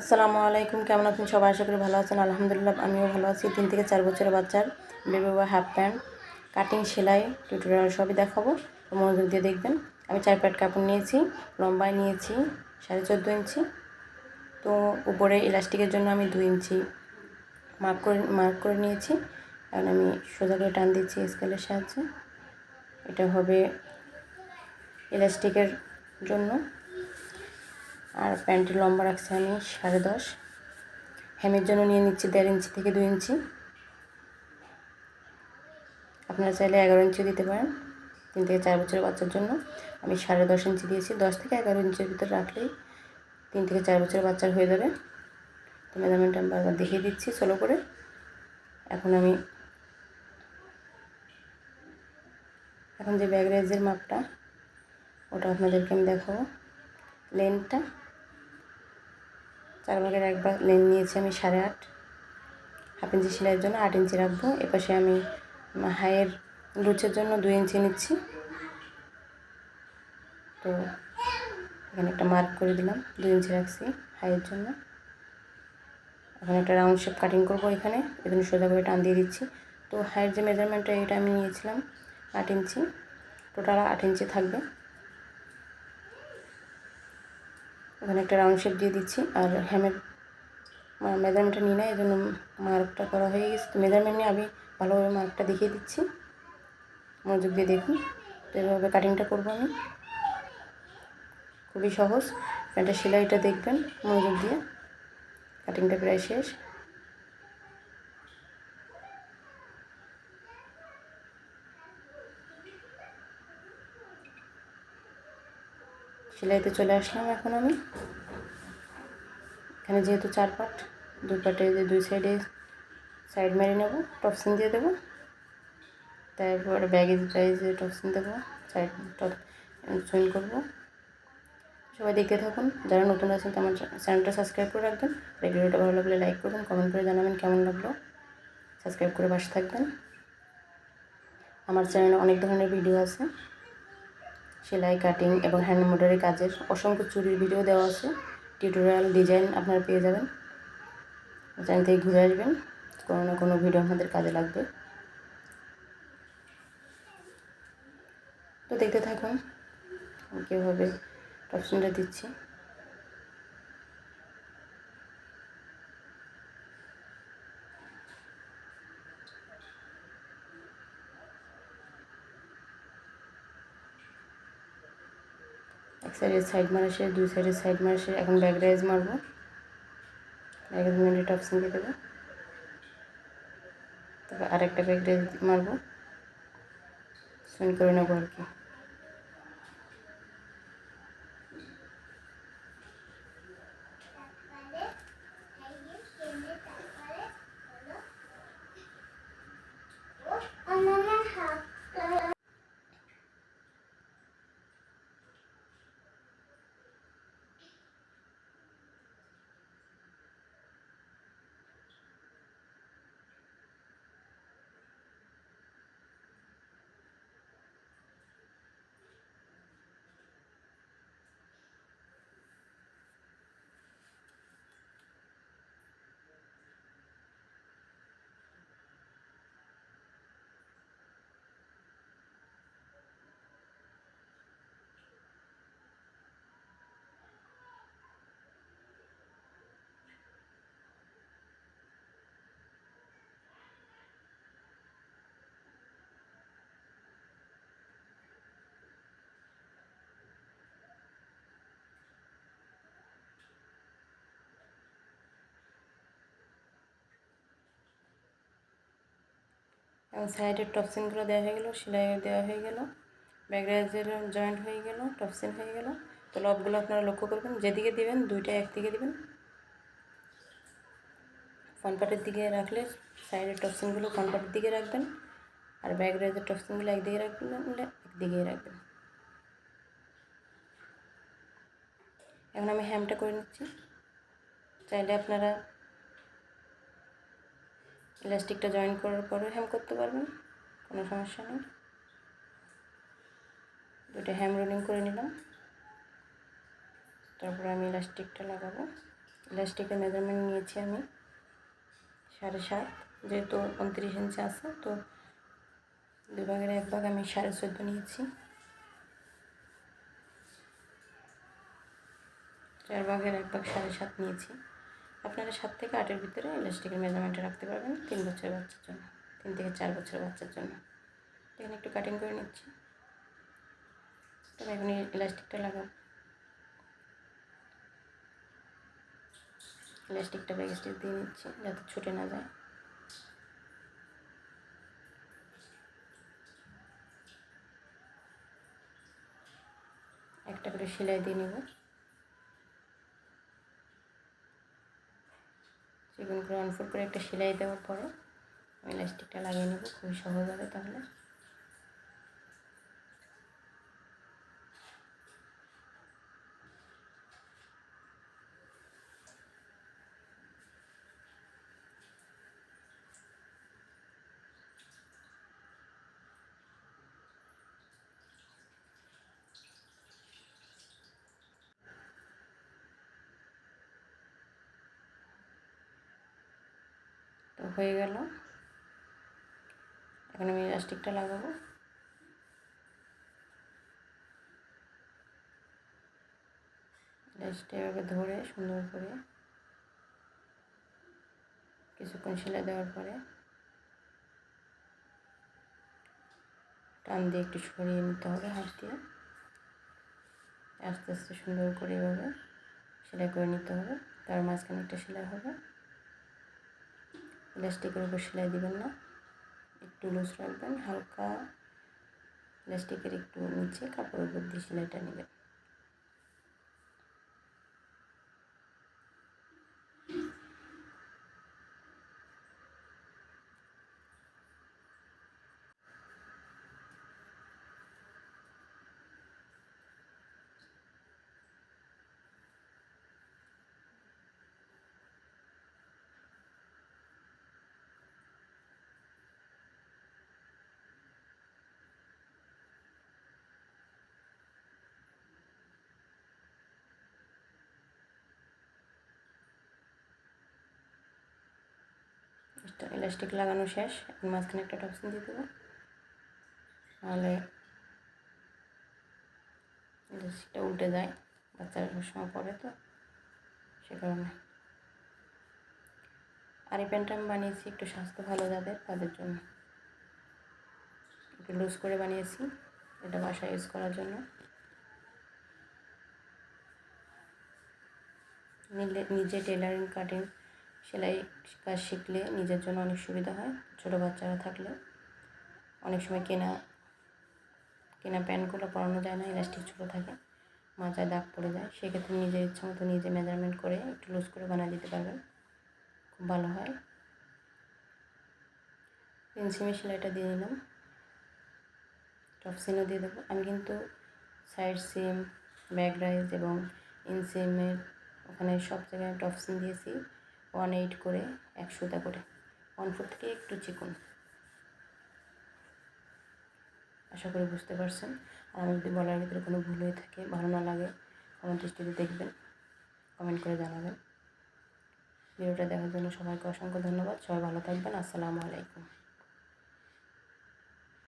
আসসালামু আলাইকুম, কেমন আছেন সবাই? আশা করি ভালো আছেন। আলহামদুলিল্লাহ, আমিও ভালো আছি। তিন থেকে চার বছরের বাচ্চার বেবি বা হাফ প্যান্ট কাটিং সেলাই টিউটোরিয়াল সবই দেখাবো। মনোযোগ দিয়ে দেখবেন। আমি চার প্যাট কাপড় নিয়েছি, লম্বায় নিয়েছি, সাড়ে চোদ্দ ইঞ্চি। তো উপরে ইলাস্টিকের জন্য আমি দুই ইঞ্চি মার্ক করে মার্ক করে নিয়েছি। এখন আমি সোজা করে টান দিচ্ছি স্কেলের সাহায্যে। এটা হবে ইলাস্টিকের জন্য। আর প্যান্টের লম্বা রাখছি আমি সাড়ে দশ। হেমের জন্য নিয়ে নিচ্ছি দেড় ইঞ্চি থেকে দুই ইঞ্চি। আপনারা চাইলে এগারো ইঞ্চি দিতে পারেন, তিন থেকে চার বছরের বাচ্চার জন্য। আমি সাড়ে দশ ইঞ্চি দিয়েছি, দশ থেকে এগারো ইঞ্চির ভিতরে রাখলেই তিন থেকে চার বছরের বাচ্চার হয়ে যাবে। তো মেজারমেন্ট আমি বারবার দেখিয়ে দিচ্ছি সোলো করে। এখন আমি এখন যে ব্যাগ রেজের মাপটা, ওটা আপনাদেরকে আমি দেখাবো। লেনটা চার ভাগের এক ভাগ লেন নিয়েছি আমি সাড়ে আট। হাফ ইঞ্চি সেলাইয়ের জন্য আট ইঞ্চি রাখব। এপাশে আমি হাইয়ের লুচের জন্য দুই ইঞ্চি নিচ্ছি। তো এখানে একটা মার্ক করে দিলাম, দুই ইঞ্চি রাখছি হাইয়ের জন্য। এখন একটা রাউন্ড শেপ কাটিং করব এখানে এখানে সোজা করে টান দিয়ে দিচ্ছি। তো হাইয়ের যে মেজারমেন্টটা এটা আমি নিয়েছিলাম আট ইঞ্চি। টোটাল আট ইঞ্চি থাকবে। এখানে একটা রাউন্ড শেপ দিয়ে দিচ্ছি। আর হ্যামের মেজারমেন্টটা নিই না এই জন্য মার্কটা করা হয়ে গেছে। তো মেজারমেন্ট নিয়ে আমি ভালোভাবে মার্কটা দেখিয়ে দিচ্ছি। মনোযোগ দিয়ে দেখুন। তো এভাবে কাটিংটা করব আমি। খুবই সহজ। প্যান্টের সেলাইটা দেখবেন মনোযোগ দিয়ে। কাটিংটা প্রায় শেষ। সেলাইতে চলে আসলাম এখন আমি। এখানে যেহেতু চার পাট, দুই পাটে যে দুই সাইডে সাইড মেরে নেব টপসিন দিয়ে দেবো। তারপর ব্যাগে যে টপসিন দেবো সাইড টপ জয়েন করব। সবাই দেখতে থাকুন, যারা নতুন আছেন তো আমার চ্যানেলটা সাবস্ক্রাইব করে রাখবেন। আর ভিডিওটা ভালো লাগলে লাইক করবেন কমেন্ট করে জানাবেন কেমন লাগল। সাবস্ক্রাইব করে পাশে থাকবেন। আমার চ্যানেলে অনেক ধরনের ভিডিও আছে। সেলাই কাটিং এবং হ্যান্ড এমব্রয়ডারি কাজের অসংখ্য চুরির ভিডিও দেওয়া আছে। টিউটোরিয়াল ডিজাইন আপনারা পেয়ে যাবেন। চ্যানেল থেকে ঘুরে আসবেন। কোনো না কোনো ভিডিও আপনাদের কাজে লাগবে। তো দেখতে থাকুন। কীভাবে অপশনটা দিচ্ছি। এক সাইডে সাইড মারা শেষ দুই সাইডের সাইড মারা শেষ এখন ব্যাক রাইজ মারবো। ব্যাক মিনিট টপ দিয়ে দেবো। তারপর আরেকটা ব্যাক রাইজ মারবো। সুইন করে নেব আর কি। এবং সাইডের টপসিনগুলো দেওয়া হয়ে গেলো, সেলাই দেওয়া হয়ে গেল ব্যাগরাইজের জয়েন্ট হয়ে গেল টপসিন হয়ে গেল। তো লবগুলো আপনারা লক্ষ্য করবেন, যেদিকে দিবেন, দুইটা একদিকে দিবেন। ফ্রন্ট দিকে রাখলে সাইডের টপসিনগুলো ফ্রন্ট দিকে রাখবেন, আর ব্যাগরাইজের টপসিনগুলো একদিকে রাখবেন একদিকেই রাখবেন। এখন আমি হ্যামটা করে নিচ্ছি। চাইলে আপনারা ইলাস্টিকটা জয়েন করার পরে হ্যাম করতে পারবেন, কোনো সমস্যা নেই। দুটো হ্যাম রোলিং করে নিলাম। তারপরে আমি ইলাস্টিকটা লাগাবো। ইলাস্টিকের মেজারমেন্ট নিয়েছি আমি সাড়ে সাত, যেহেতু উনত্রিশ ইঞ্চি আছে, তো দুই ভাগের এক ভাগ আমি সাড়ে চোদ্দ নিয়েছি। চার ভাগের এক ভাগ সাড়ে সাত নিয়েছি। আপনারা সাত থেকে আটের ভিতরে ইলাস্টিকের মেজারমেন্টটা রাখতে পারবেন তিন বছরের বাচ্চার জন্য, তিন থেকে চার বছরের বাচ্চার জন্য। এখানে একটু কাটিং করে নিচ্ছি। তবে এখন ইলাস্টিকটা লাগাবো। ইলাস্টিকটা ব্যাগ স্টিচ দিয়ে নিচ্ছি, যাতে ছুটে না যায়। একটা করে সেলাই দিয়ে নেব। চিকন করে অনফোল্ড করে একটা সেলাই দেওয়ার পরে আমি লাস্টিকটা লাগিয়ে নেব, খুবই সহজ হবে তাহলে। হয়ে গেল। এখন আমি ইলাস্টিকটা লাগাবো। ইলাস্টিক এভাবে ধরে সুন্দর করে কিছুক্ষণ সেলাই দেওয়ার পরে টান দিয়ে একটু সরিয়ে নিতে হবে হাত দিয়ে। আস্তে আস্তে সুন্দর করে এভাবে সেলাই করে নিতে হবে। তার মাঝখানে একটা সেলাই হবে। ইলাস্টিকের উপর সেলাই দিবেন না। একটু লুজ রাখবেন, হালকা প্লাস্টিকের একটু নিচে কাপড়ের উপর দিয়ে সেলাইটা নেবেন। ইলাস্টিক লাগানো শেষ মাঝখানে একটা টপসিন দিয়ে দেবো। নাহলে ইলাস্টিকটা উল্টে যায়, বাচ্চারা সবসময় পরে তো, সে কারণে। আর এই প্যান্টটা আমি বানিয়েছি একটু স্বাস্থ্য ভালো যাদের, তাদের জন্য। একটু লুজ করে বানিয়েছি, এটা বাসায় ইউজ করার জন্য। নিজে টেলারিং কাটিং সেলাই কাজ শিখলে নিজের জন্য অনেক সুবিধা হয়, ছোটো বাচ্চারা থাকলে। অনেক সময় কেনা কেনা প্যান্টগুলো পরানো যায় না, ইলাস্টিক ছোটো থাকে মাথায় দাগ পড়ে যায়। সেক্ষেত্রে নিজের ইচ্ছা মতো নিজে মেজারমেন্ট করে একটু লুজ করে বানিয়ে দিতে পারবেন। খুব ভালো হয়। পেন্সিমি সেলাইটা দিয়ে নিলাম টপ সিমও দিয়ে দেবো। আমি কিন্তু সাইড সিম ব্যাক রাইজ এবং ইনসিমের ওখানে সব জায়গায় টপ সিম দিয়েছি। ওয়ান এইট করে একশোটা করে। ওয়ান ফোর থেকে একটু চিকন। আশা করি বুঝতে পারছেন। আর আমি যদি বলার ভিতরে কোনো ভুল হয়ে থাকে, ভালো না লাগে আমার দৃষ্টিতে দেখবেন কমেন্ট করে জানাবেন। ভিডিওটা দেখার জন্য সবাইকে অসংখ্য ধন্যবাদ। সবাই ভালো থাকবেন। আসসালামু আলাইকুম।